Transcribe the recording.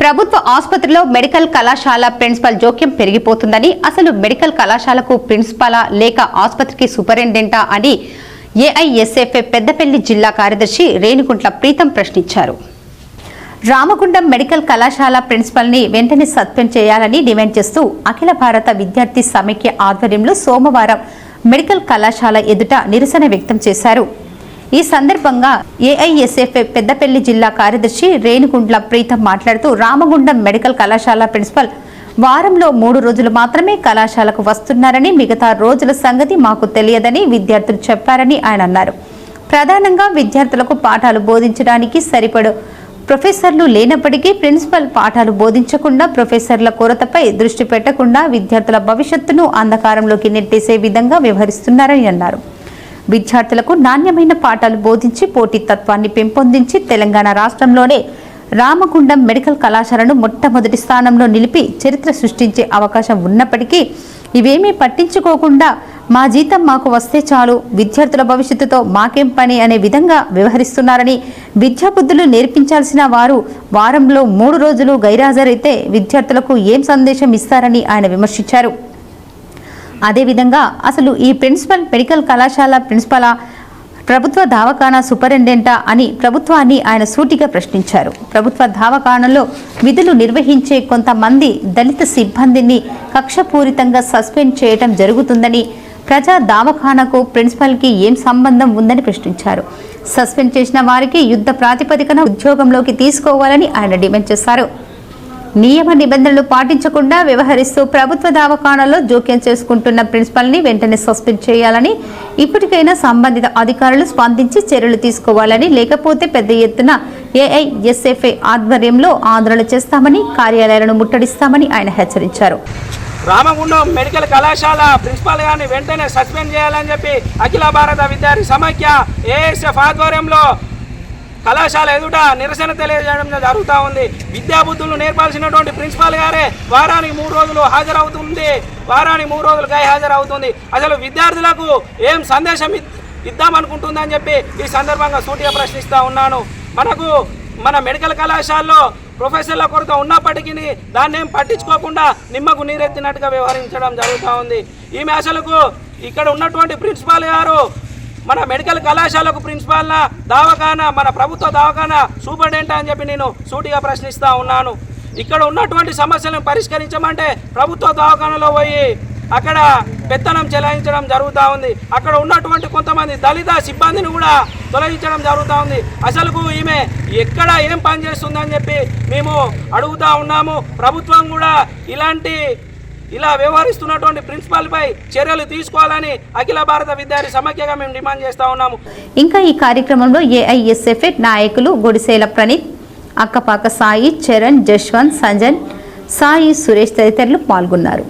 ప్రభుత్వ ఆసుపత్రిలో మెడికల్ కళాశాల ప్రిన్సిపల్ జోక్యం పెరిగిపోతుందని అసలు మెడికల్ కళాశాలకు ప్రిన్సిపాలా లేక ఆసుపత్రికి సూపరింటెండెంటా అని ఏఐఎస్ఎఫ్ఏ పెద్దపల్లి జిల్లా కార్యదర్శి రేణుకుంట్ల ప్రీతం ప్రశ్నించారు. రామగుండం మెడికల్ కళాశాల ప్రిన్సిపల్ని వెంటనే సస్పెండ్ చేయాలని డిమాండ్ చేస్తూ అఖిల భారత విద్యార్థి సమైక్య ఆధ్వర్యంలో సోమవారం మెడికల్ కళాశాల ఎదుట నిరసన వ్యక్తం చేశారు. ఈ సందర్భంగా ఏఐఎస్ఎఫ్ పెద్దపల్లి జిల్లా కార్యదర్శి రేణుగుండ్ల ప్రీతం మాట్లాడుతూ రామగుండం మెడికల్ కళాశాల ప్రిన్సిపల్ వారంలో మూడు రోజులు మాత్రమే కళాశాలకు వస్తున్నారని మిగతా రోజుల సంగతి మాకు తెలియదని విద్యార్థులు చెప్పారని ఆయన అన్నారు. ప్రధానంగా విద్యార్థులకు పాఠాలు బోధించడానికి సరిపడు ప్రొఫెసర్లు లేనప్పటికీ ప్రిన్సిపల్ పాఠాలు బోధించకుండా ప్రొఫెసర్ల కొరతపై దృష్టి పెట్టకుండా విద్యార్థుల భవిష్యత్తును అంధకారంలోకి నెట్టేసే విధంగా వ్యవహరిస్తున్నారని అన్నారు. విద్యార్థులకు నాణ్యమైన పాఠాలు బోధించి పోటీ తత్వాన్ని పెంపొందించి తెలంగాణ రాష్ట్రంలోనే రామగుండం మెడికల్ కళాశాలను మొట్టమొదటి స్థానంలో నిలిపి చరిత్ర సృష్టించే అవకాశం ఉన్నప్పటికీ ఇవేమీ పట్టించుకోకుండా మా జీతం మాకు వస్తే చాలు విద్యార్థుల భవిష్యత్తుతో మాకేం పని అనే విధంగా వ్యవహరిస్తున్నారని విద్యాబుద్ధులు నేర్పించాల్సిన వారు వారంలో మూడు రోజులు గైరాజరైతే విద్యార్థులకు ఏం సందేశం ఇస్తారని ఆయన విమర్శించారు. అదేవిధంగా అసలు ఈ ప్రిన్సిపల్ మెడికల్ కళాశాల ప్రిన్సిపలా ప్రభుత్వ దవాఖానా సూపరింటెండెంటా అని ప్రభుత్వాన్ని ఆయన సూటిగా ప్రశ్నించారు. ప్రభుత్వ దావఖానలో విధులు నిర్వహించే కొంతమంది దళిత సిబ్బందిని కక్షపూరితంగా సస్పెండ్ చేయటం జరుగుతుందని ప్రజా దావఖానకు ప్రిన్సిపల్కి ఏం సంబంధం ఉందని ప్రశ్నించారు. సస్పెండ్ చేసిన వారికి యుద్ధ ప్రాతిపదికన ఉద్యోగంలోకి తీసుకోవాలని ఆయన డిమాండ్ చేశారు. నియమ నిబంధనలు పాటించకుండా వ్యవహరిస్తూ ప్రభుత్వ దవాఖానాలో జోక్యం చేసుకుంటున్న ప్రిన్సిపల్ని వెంటనే సస్పెండ్ చేయాలని ఇప్పటికైనా సంబంధిత అధికారులు స్పందించి చర్యలు తీసుకోవాలని లేకపోతే పెద్ద ఎత్తున ఏఐఎస్ఎఫ్ఐ ఆధ్వర్యంలో ఆందోళన చేస్తామని కార్యాలయాలను ముట్టడిస్తామని ఆయన హెచ్చరించారు. రామగుండం మెడికల్ కళాశాల ప్రిన్సిపాల్ గారిని వెంటనే సస్పెండ్ చేయాలని చెప్పి అఖిల భారత విద్యార్థి సమైక్య ఏఎస్ఎఫ్ ఆధ్వర్యంలో కళాశాల ఎదుట నిరసన తెలియజేయడం జరుగుతూ ఉంది. విద్యాబుద్ధులు నేర్పాల్సినటువంటి ప్రిన్సిపాల్ గారే వారానికి మూడు రోజులు హాజరవుతుంది. వారానికి మూడు రోజులు గై హాజరవుతుంది. అసలు విద్యార్థులకు ఏం సందేశం ఇద్దామనుకుంటుందని చెప్పి ఈ సందర్భంగా సూటిగా ప్రశ్నిస్తూ ఉన్నాను. మనకు మన మెడికల్ కళాశాలలో ప్రొఫెసర్ల కొరత ఉన్నప్పటికీ దాన్ని ఏం పట్టించుకోకుండా నిమ్మకు నీరెత్తినట్టుగా వ్యవహరించడం జరుగుతూ ఉంది. ఈ మేషలకు ఇక్కడ ఉన్నటువంటి ప్రిన్సిపాల్ గారు మన మెడికల్ కళాశాలకు ప్రిన్సిపాల్న దవాఖానా మన ప్రభుత్వ దవాఖానా సూపరింటెండెంట్ అని చెప్పి నేను సూటిగా ప్రశ్నిస్తూ ఉన్నాను. ఇక్కడ ఉన్నటువంటి సమస్యలను పరిష్కరించమంటే ప్రభుత్వ దవాఖానలో పోయి అక్కడ పెత్తనం చెలాయించడం జరుగుతూ ఉంది. అక్కడ ఉన్నటువంటి కొంతమంది దళిత సిబ్బందిని కూడా తొలగించడం జరుగుతూ ఉంది. అసలుకు ఈమె ఎక్కడ ఏం పని చేస్తుందని చెప్పి మేము అడుగుతా ఉన్నాము. ప్రభుత్వం కూడా ఇలాంటి ఇలా వ్యవహరిస్తున్నటువంటి ప్రిన్సిపాల్పై చర్యలు తీసుకోవాలని అఖిల భారత విద్యార్థి సమైక్యగా మేము డిమాండ్ చేస్తా ఉన్నాము. ఇంకా ఈ కార్యక్రమంలో ఏఐఎస్ఎఫ్ నాయకులు గుడిసేల ప్రణీత్ అక్కపాక సాయి చరణ్ జశ్వంత్ సంజన్ సాయి సురేష్ తదితరులు పాల్గొన్నారు.